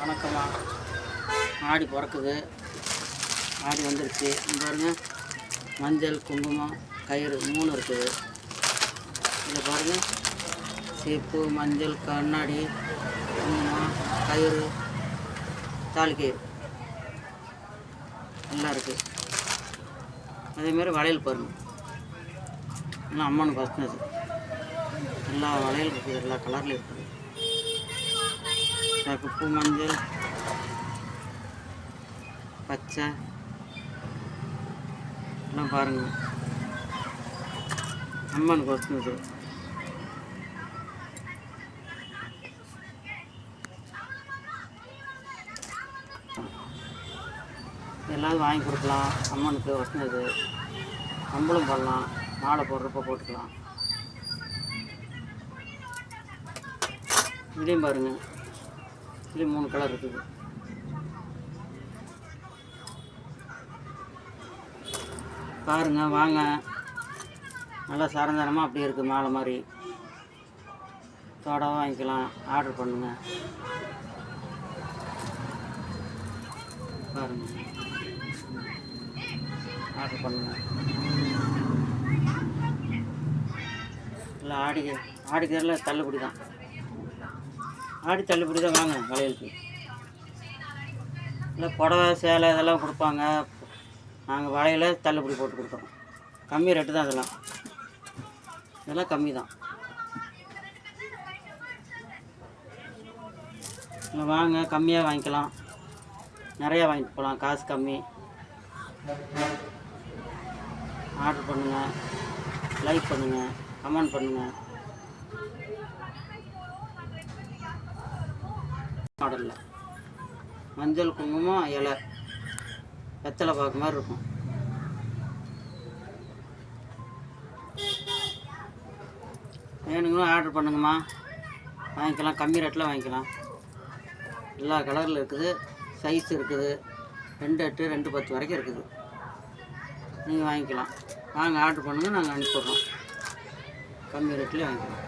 வணக்கமாக ஆடி பிறக்குது. ஆடி வந்துருச்சு இங்க பாருங்க. மஞ்சள் குங்குமம் கயிறு மூணு இருக்குது. இதில் பாருங்க. சீப்பு மஞ்சள் கண்ணாடி குங்குமம் கயிறு தாலி எல்லாம் இருக்குது அதேமாரி வளையல் பாருங்க. எல்லாம் அம்மனுக்கு பஸ்னஸ் எல்லா வளையல் இருக்குது. எல்லா கலர்லையும் இருக்குது. சிவப்பு மஞ்சள் பச்சை எல்லாம் பாருங்க அம்மனுக்கு வசனது எல்லாரும் வாங்கி கொடுக்கலாம். அம்மனுக்கு வசந்தது நம்மளும் போடலாம். மாலை போடுறப்ப போட்டுக்கலாம். இதையும் பாருங்கள் இதுலேயும் மூணு கலர் இருக்குது. பாருங்க வாங்க. நல்லா சரந்தரமாக அப்படி இருக்குது மாலை மாதிரி. தோட வாங்கிக்கலாம். ஆர்டர் பண்ணுங்க. பாருங்க. ஆர்டர் பண்ணுங்க. இல்லை ஆடி ஆடிக்கிறதுல தள்ளுபடி தான். ஆடி தள்ளுபடி தான் வாங்க வளையலுக்கு. இல்லை புடவை சேலை இதெல்லாம் கொடுப்பாங்க. நாங்கள் வளையல தள்ளுபடி போட்டு கொடுக்குறோம். கம்மி ரேட்டு தான் அதெல்லாம். இதெல்லாம் கம்மி தான். இல்லை வாங்க கம்மியாக வாங்கிக்கலாம். நிறையா வாங்கிட்டு போகலாம் காசு கம்மி. ஆர்டர் பண்ணுங்கள் லைக் பண்ணுங்கள் கமெண்ட் பண்ணுங்கள் மாடலில். மஞ்சள் குங்குமம் இலை. வெத்தலை பார்க்க மாதிரி இருக்கும். வேணுங்களும் ஆர்டர் பண்ணுங்கம்மா. வாங்கிக்கலாம். கம்மி ரேட்டில் வாங்கிக்கலாம். எல்லா கலரில் இருக்குது. சைஸ் இருக்குது. ரெண்டு எட்டு ரெண்டு பத்து வரைக்கும் இருக்குது. நீங்கள் வாங்கிக்கலாம். வாங்க ஆர்டர் பண்ணுங்கள் நாங்கள் அனுப்பிடுறோம். கம்மி ரேட்லேயே வாங்கிக்கலாம்.